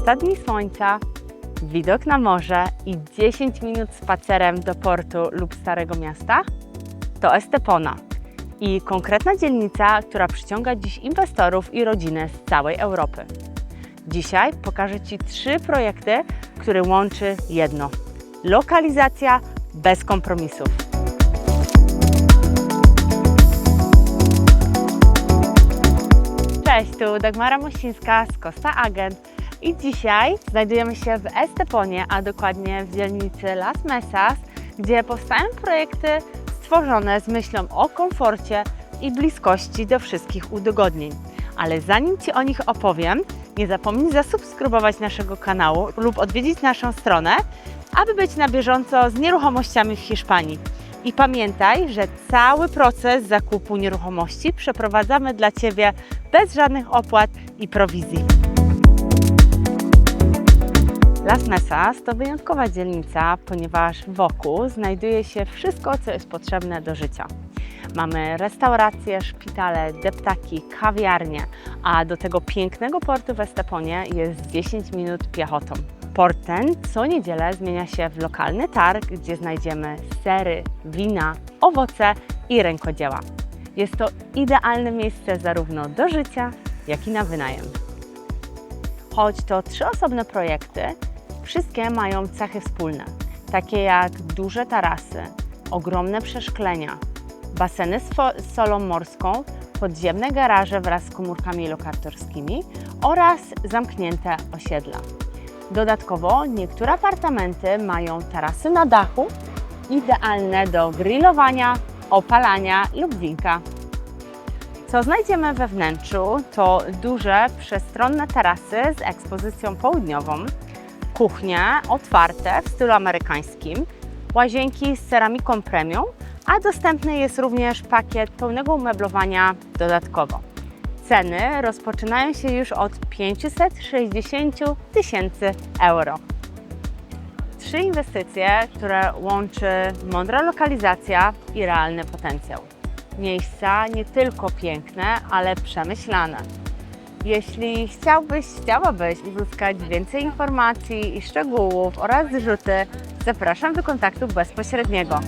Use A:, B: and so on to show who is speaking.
A: 300 dni słońca, widok na morze i 10 minut spacerem do portu lub Starego Miasta? To Estepona i konkretna dzielnica, która przyciąga dziś inwestorów i rodziny z całej Europy. Dzisiaj pokażę Ci trzy projekty, które łączy jedno: lokalizacja bez kompromisów. Cześć, tu Dagmara Mościńska z Costa Agent i dzisiaj znajdujemy się w Esteponie, a dokładnie w dzielnicy Las Mesas, gdzie powstają projekty stworzone z myślą o komforcie i bliskości do wszystkich udogodnień. Ale zanim Ci o nich opowiem, nie zapomnij zasubskrybować naszego kanału lub odwiedzić naszą stronę, aby być na bieżąco z nieruchomościami w Hiszpanii. I pamiętaj, że cały proces zakupu nieruchomości przeprowadzamy dla Ciebie bez żadnych opłat i prowizji. Las Mesas to wyjątkowa dzielnica, ponieważ wokół znajduje się wszystko, co jest potrzebne do życia. Mamy restauracje, szpitale, deptaki, kawiarnie, a do tego pięknego portu w Esteponie jest 10 minut piechotą. Port ten co niedzielę zmienia się w lokalny targ, gdzie znajdziemy sery, wina, owoce i rękodzieła. Jest to idealne miejsce zarówno do życia, jak i na wynajem. Choć to trzy osobne projekty, wszystkie mają cechy wspólne, takie jak duże tarasy, ogromne przeszklenia, baseny z, solą morską, podziemne garaże wraz z komórkami lokatorskimi oraz zamknięte osiedla. Dodatkowo niektóre apartamenty mają tarasy na dachu, idealne do grillowania, opalania lub winka. Co znajdziemy we wnętrzu to duże, przestronne tarasy z ekspozycją południową, kuchnie otwarte w stylu amerykańskim, łazienki z ceramiką premium, a dostępny jest również pakiet pełnego umeblowania dodatkowo. Ceny rozpoczynają się już od 560 tysięcy euro. Trzy inwestycje, które łączy mądra lokalizacja i realny potencjał. Miejsca nie tylko piękne, ale przemyślane. Jeśli chciałbyś, chciałabyś uzyskać więcej informacji i szczegółów oraz zrzuty, zapraszam do kontaktu bezpośredniego.